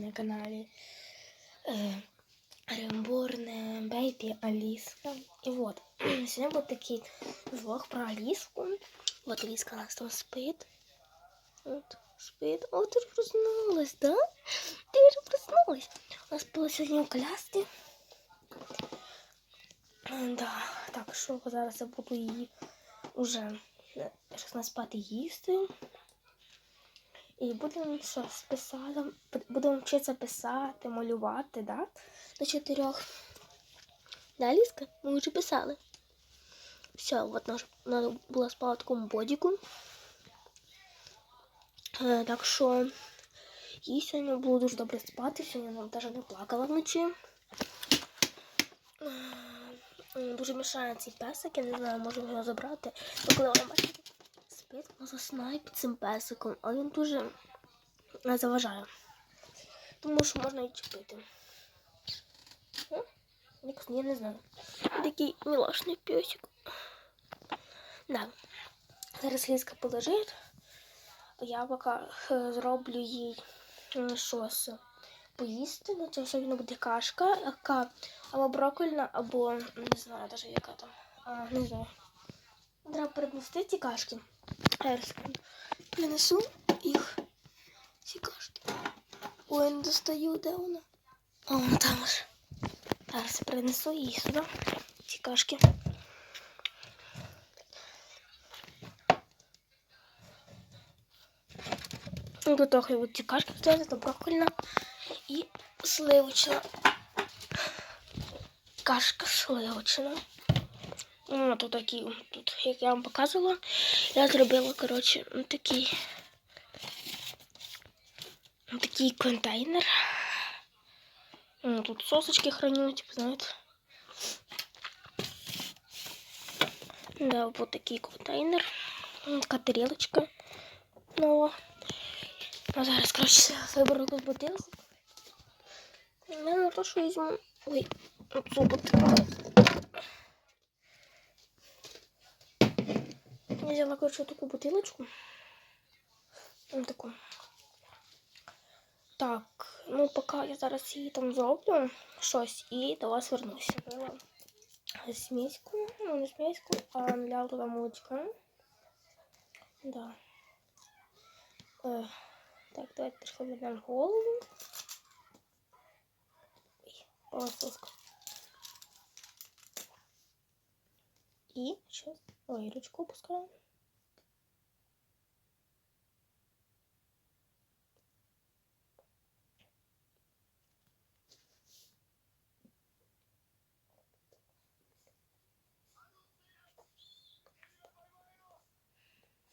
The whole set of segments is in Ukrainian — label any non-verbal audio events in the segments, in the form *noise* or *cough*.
на каналі е, Ремборне Бейбі Аліска. І от, *clears throat* сьогодні буде такий влог про Аліску. От Аліска у нас там спить. От, спить. О, ти ж проснулась, да? Ти вже проснулась. У нас було сьогодні у колясці. Е, Да, так, що зараз я буду її уже е, щось на спати їсти. І будемо щось писати, будемо вчитися писати, малювати, да? До чотирьох. Да, Ліска? Ми вже писали. Все, от вона була спала в такому бодіку. Е, так що їй сьогодні було дуже добре спати, сьогодні вона навіть не плакала вночі. Е, Дуже мішає цей песик, я не знаю, можемо його забрати. Бачить, спить, вона засинає під цим песиком, а він дуже заважає. Тому що можна і чіпити. Я не знаю. Такий мілашний песик. Да. Зараз Лізка полежить. Я поки е, зроблю їй е, щось поїсти. Ну, це сьогодні буде кашка, яка або броккольна, або не знаю навіть яка там. А, не знаю. Треба перенести ці кашки. Принесу їх. Ці кашки. Ой, не достаю, де вона? О, вона там ж. Зараз принесу її сюди. Ці кашки. Готові от ці взяти, це броккольна і сливочна. Кашка сливочна. Ну, тут такі, тут, як я вам показувала, я зробила, коротше, такий такий контейнер. Тут сосочки храню, типу, знаєте. Да, вот такий контейнер. Така тарілочка нова. А зараз, коротше, виберу якусь бутилку. Я на то, що візьму. Ой, оцю бутилку. Я взяла, коротше, таку бутилочку. Ось таку. Так, ну поки я зараз її там зроблю щось і до вас вернуся. Сміську, ну не сміську, а для туди молочка. Да. Е, так, давайте трішки вернемо голову. Ой, полососка. І ой, ручку опускаємо.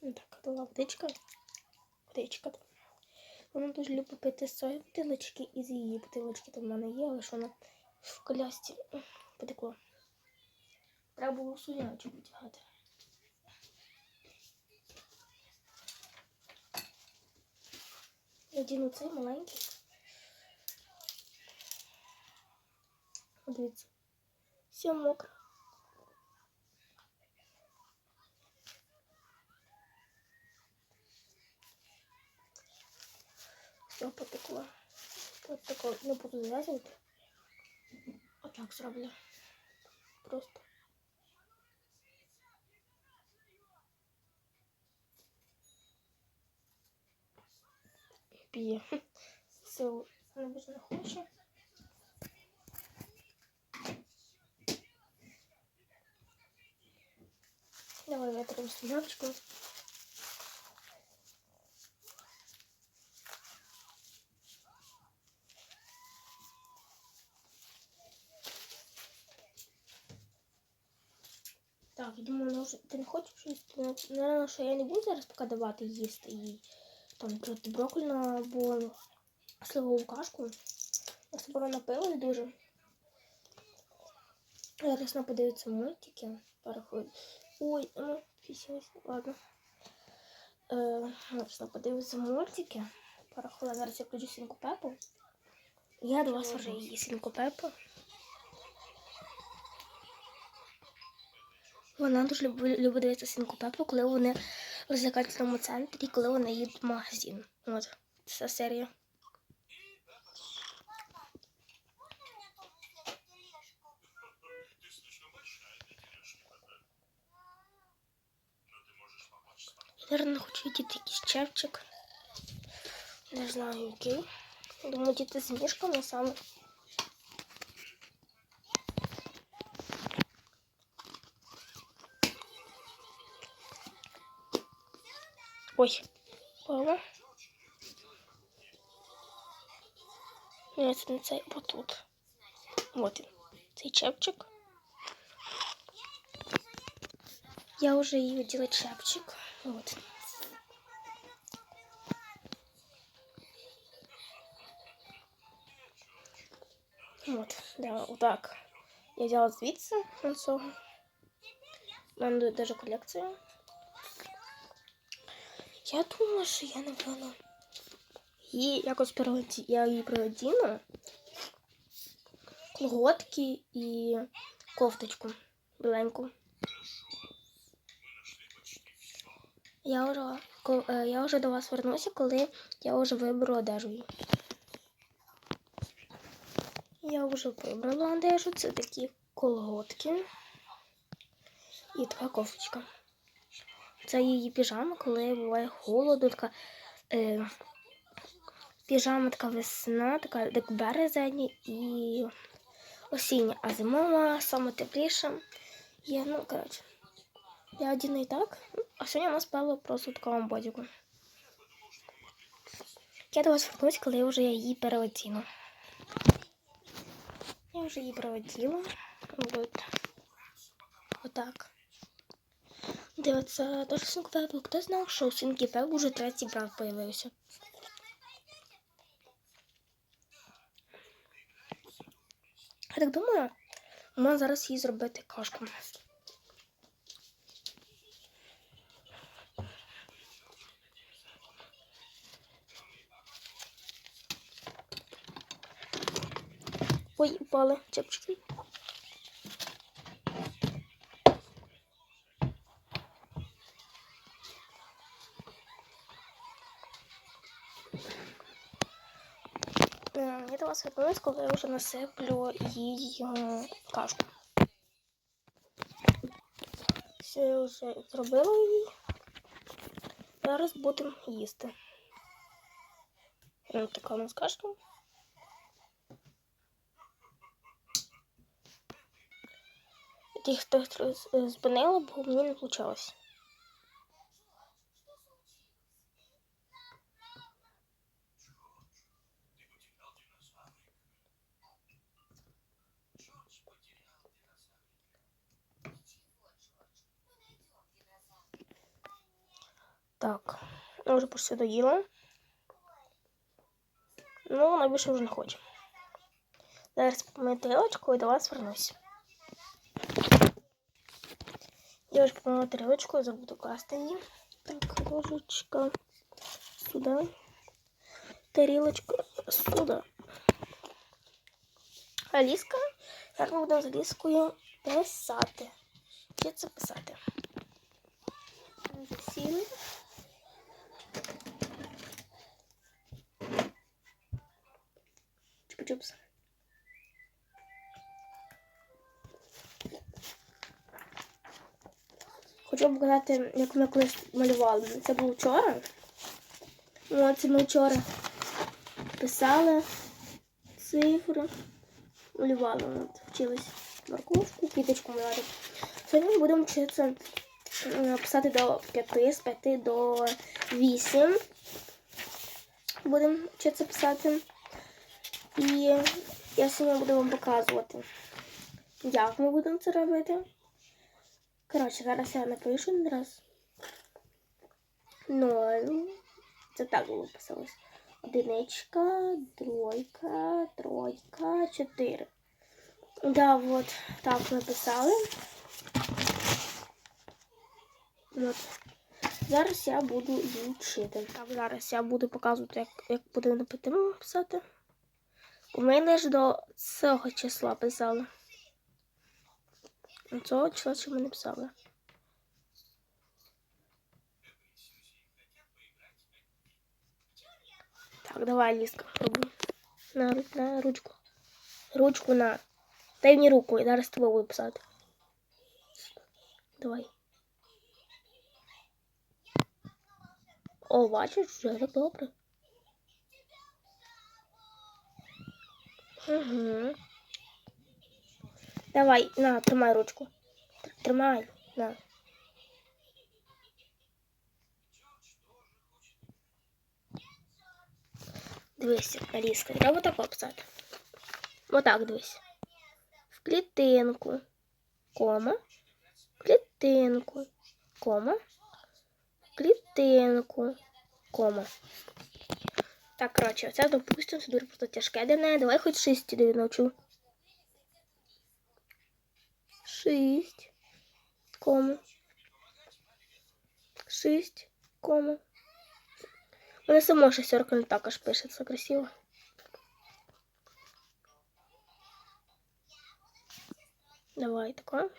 Так, була водичка. Водичка. Вона дуже любить пити з цієї бутилочки і її бутилочки там в мене є, але що вона в колясці потекло. Треба було сунячок витягати. Я діну цей маленький. Дивіться. Все мокро. Все потекло. Вот такое не буду завязывать. Вот так зроблю. Просто. П'є. Все, вона більше не хоче. Давай витримо снявочку. Так, я думаю, ну, ти не хочеш їсти? Наверное, що я не буду зараз поки давати їсти їй. Там проти броккольну або сливову кашку. Я собі напилась дуже. Зараз вона подивиться мультики. Переходить. Ой, ну, пісясь, ладно. Е, зараз подивиться мультики. Переходить. Зараз я включу сінку Пепу. Я до вас вже її сінку Пепу. Вона дуже любить, дивитися сінку Пепу, коли вони в розвлекательному центрі, коли вона їдуть в магазин. От, ця серія. Наверное, хочу йти такий чепчик. Не знаю який. Думаю, діти з мішками саме. Ой, Пала. Ні, це не цей, бо тут. Вот він. Цей чепчик. Я уже и видела чепчик. Вот. Вот, да, вот так. Я взяла звідси на цього. У мене даже колекція. Я думала, що я напевно. І якось переоді... я її переодіну. Колготки і кофточку біленьку. Я вже, е, я вже до вас вернуся, коли я вже виберу одежу. Я вже вибрала одежу. Це такі колготки і така кофточка. Це її піжама, коли буває холодно, така е, піжама така весна, така як березень і осіння, а зимова саме тепліша. Є, ну, коротше. Я одіну так, а сьогодні у нас спала просто такому бодіку. Я до вас вернусь, коли вже я її переодіну. Я вже її переоділа. Вот. Отак. Дивиться, дуже Сінкіпепу. Хто знав, що у Сінкіпепу вже третій брат появився? Я так думаю, можна зараз їй зробити кашку. Ой, упали чепчики. Я до вас вернусь, коли я вже насиплю їй е, кашку. Все, я вже зробила її. Зараз будемо їсти. Ось така у нас кашка. Тих, хто зупинила, бо мені не вийшло. Так, я вже почти доїла. Ну, вона більше вже не хоче. Зараз помию тарілочку і до вас вернусь. Я вже помила тарілочку, я забуду класти її. Так, ложечка сюди. Тарілочка сюди. Аліска. Зараз ми будемо з Аліскою писати. Вчиться писати. Засіли. Чупа-чупс. Хочу показати, як ми колись малювали. Це було вчора. О, це ми вчора писали цифри, малювали, от, вчились морковку, квіточку малювати. Сьогодні ми будемо вчитися е, писати до 5, з 5 до 8. Будемо вчитися писати. І я сьогодні буду вам показувати, як ми будемо це робити. Коротше, зараз я напишу один раз. Ноль. Це так було писалось. Одиничка, двойка, тройка, чотири. Да, от так написали. От. Зараз я буду її вчити. Так, зараз я буду показувати, як, як буде напитимо писати. У мене ж до цього числа писали. Цього числа що ми писали. Так, давай, Ліска, пробуй. На, на ручку. Ручку на. Дай мені руку, і зараз тебе буду писати. Давай. О, бачиш, вже добре. Угу. Давай, на, тримай ручку. Тр- Тримай, на. Дивися, Аліска, треба так описати. Отак дивись. В клітинку. Кома. В клітинку. Кома. В клітинку. Кома. Так, коротше, це допустимо, це дуже просто тяжке для неї. Давай хоч шість тобі навчу. Шість. Кома. Шість. Кома. Вона сама шестерка не так аж пишеться красиво. Давай тако.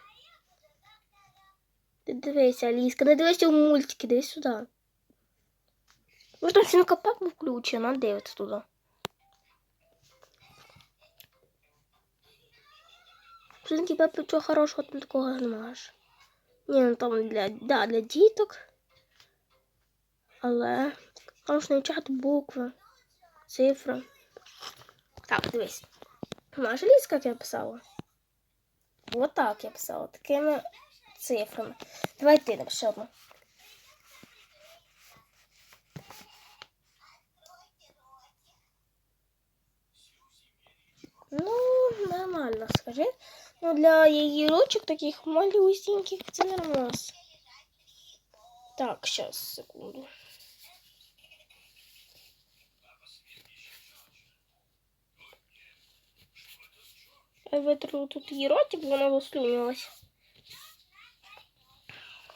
Ти дивися, Аліска, не дивися у мультики, дивись сюди. Ну там сімка папа включена, дивиться туди. Синки папа чого хорошого там такого немає. ж. Ні, ну там для, да, для діток. Але там ж навчати букви, цифри. Так, дивись. Знаєш, Ліска, як я писала? Вот так я писала, такими цифрами. Давай ти напиши одну. Ну, нормально, скажи. Ну, для її ручок таких малюсеньких це нормально. Так, сейчас, секунду. Я витру тут її ротик, бо вона заслюнилась.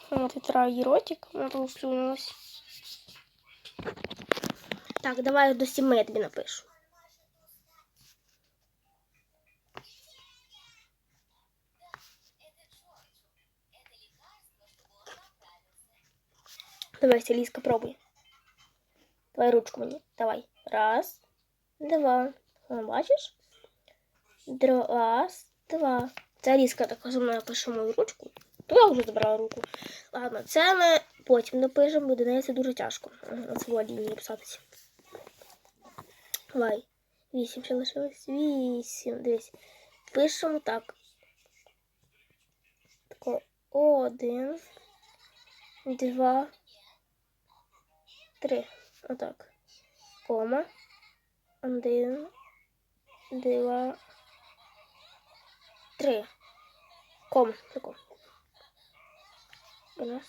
От витраю її ротик, вона заслюнилась. Так, давай до сіми я тобі напишу. Давай, Селиска, пробуй. Давай ручку мені. Давай. Раз, два. О, бачиш? Раз, два. Це Аліска така за мною пише мою ручку. То я вже забрала руку. Ладно, це ми потім напишемо, бо до неї це дуже тяжко. На цій лінії писатися. Давай. Вісім ще лишилось. Вісім. Дивись. Пишемо так. Тако. Один. Два. Три. Отак. Кома. Один. Два. Три. Кома. Тако. Раз.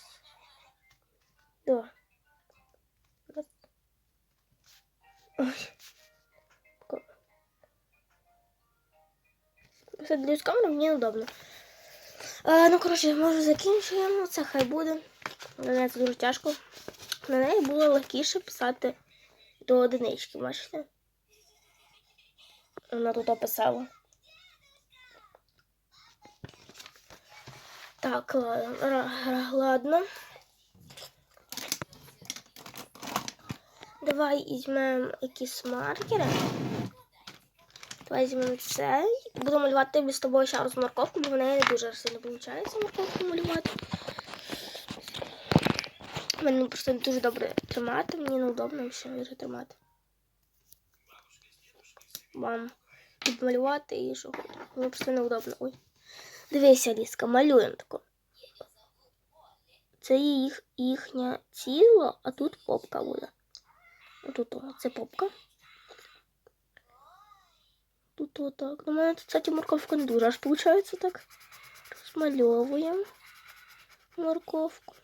Два. Раз. Ой. Просто для з камери мені неудобно. А, ну, коротше, може закінчуємо. Це хай буде. Для це дуже тяжко. На неї було легкіше писати до одинички, бачите? Вона тут описала. Так, ладно. ладно. Давай візьмемо якісь маркери. Давай візьмемо цей. Буду малювати з тобою ще раз морковку, бо в неї не дуже сильно виходить морковку малювати. Мені просто не дуже добре тримати, мені неудобно все вже тримати. Вам підмалювати і що. Мені просто неудобно. Ой. Дивися, Ліска, малюємо тако. Це їх, їхнє тіло, а тут попка буде. Отут о, це попка. Тут отак. Ну, у мене тут, кстати, морковка не дуже аж виходить так. Розмальовуємо морковку.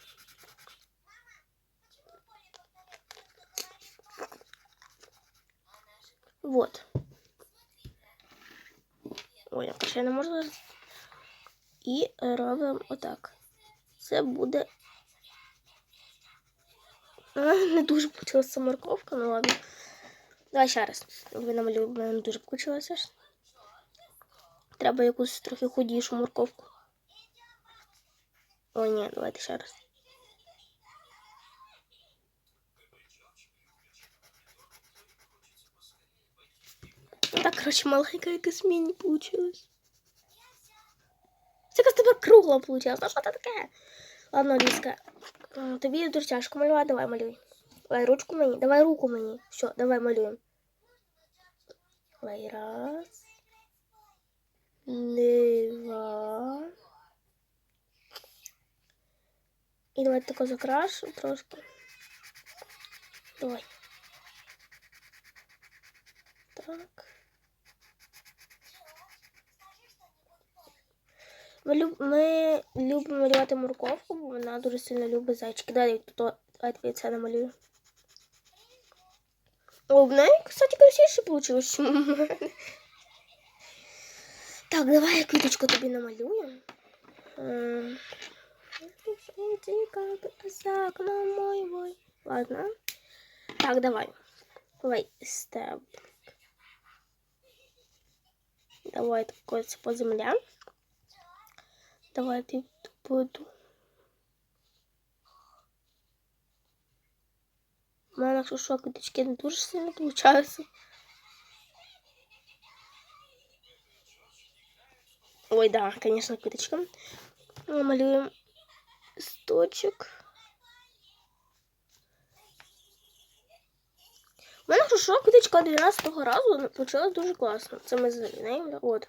Вот. Ой, ще не можу. І робимо отак. Це буде. Не дуже получилася морковка, ну ладно. Давай ще раз. Ви намалюємо, не дуже получилося. Треба якусь трохи худішу морковку. О, ні, давайте ще раз. Ну так, короче, маленька якась міні получилась. Це якась тебе кругла получилась. Ну що це таке? Ладно, Ліска, м, тобі дуже тяжко малювати, давай малюй. Давай ручку мені, давай руку мені. Все, давай малюємо. Давай раз. Два. І давай тако закрашу трошки. Давай. Так. Ми, люб... Ми любимо малювати морковку, бо вона дуже сильно любить зайчики. Далі тут давайте це намалюю. О, в неї, кстати, красивіше вийшло, ніж у мене. Так, давай я квіточку тобі намалюю. Ем, за окном мой мой. Ладно. Так, давай. Давай, степ. Давай такой по земле. Давай ты буду. У мене, якщо що, квіточки не дуже сильно получаються. Ой, да, конечно, квіточка. Малюємо сточок. У мене, якщо що, квіточка 12 разу почала дуже класно. Це ми з нею, от.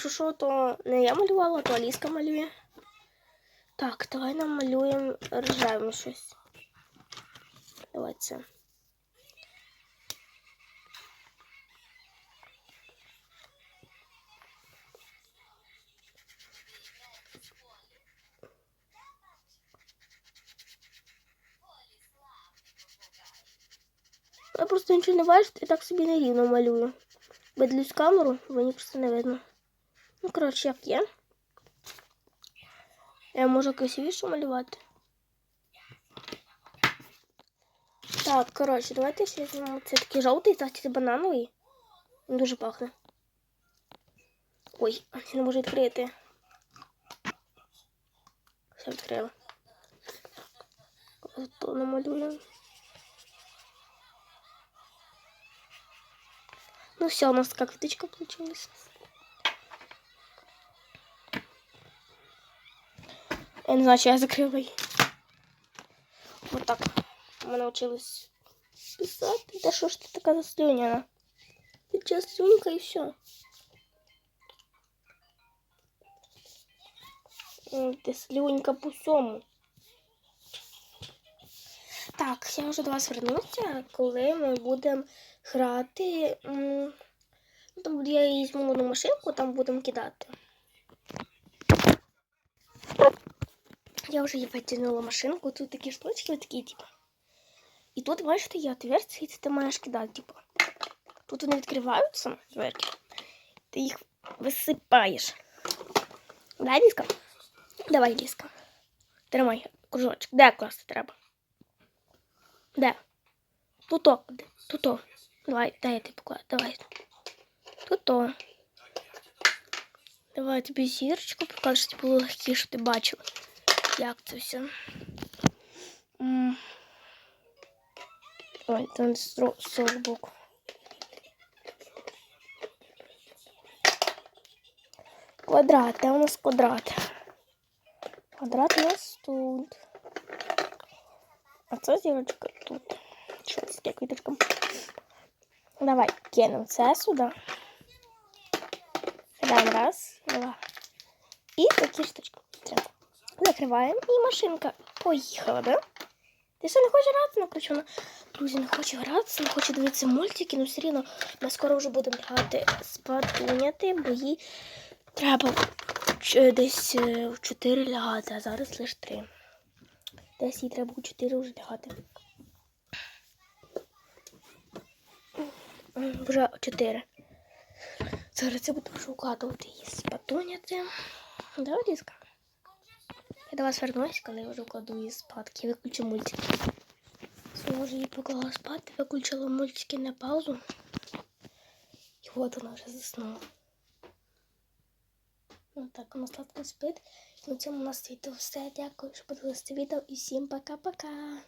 Якщо що, то не я малювала, то Аліска малює. Так, давай намалюємо рожевим щось. Давай. Я просто нічого не бачу, і так собі нерівно малюю. Видлюсь камеру, мені просто не видно. Ну, коротше, як є. Я можу красивіше малювати. Так, коротше, давайте ще візьмемо. Це такий жовтий, це банановий. Він дуже пахне. Ой, я не можу відкрити. Все відкрила. То намалюємо. Ну все, у нас такая квиточка получилась. Я не знаю, что я закрыла її. Вот так. Мы научились писать. Да что ж ты такая заслюняна? Ты сейчас слюнька и все. Ти слюнька по всьому. Так, я вже до вас вернуся, коли ми будемо грати. м, ну, Там буде- я візьму одну машинку, там будемо кидати. Я вже її потягнула машинку, тут такі штучки, такі, типу. І тут, бачите, є отверстие, і це ти маєш кидати, типу. Тут вони відкриваються, дверки. Ти їх висипаєш. Да, Ліска? Давай, Ліска. Тримай кружочок. Де класти треба? Де? Туток. де? Туто. Давай, дай я тебе покладу. Давай. Туто. Давай я тобі зірочку покажу, щоб було легкі, щоб ти бачила, Як це все. Ой, там 40. Квадрат, де у нас квадрат? Квадрат у нас тут. А це зірочка тут. Що це таке квіточка? Давай кинемо це сюди. Кидаємо раз, два. І такі штучки. Треба. Закриваємо і машинка поїхала, да? Ти що не хочеш грати? Ну, коротше, друзі, не хоче гратися, не хоче дивитися мультики, ну все рівно ми скоро вже будемо грати спатуняти, бо їй треба десь е, в 4 лягати, а зараз лише 3. Десь їй треба у 4 вже лягати. Вже 4. Зараз я буду вже укладувати її спатуняти. Да, Ліска? Я до вас вернусь, коли я вже вкладу її спадки. Виключу мультики. Я вже її поклала спати, виключила мультики на паузу. І от вона вже заснула. Ну так, вона сладко спить. На цьому у нас відео все. Дякую, що подивилися відео і всім пока-пока.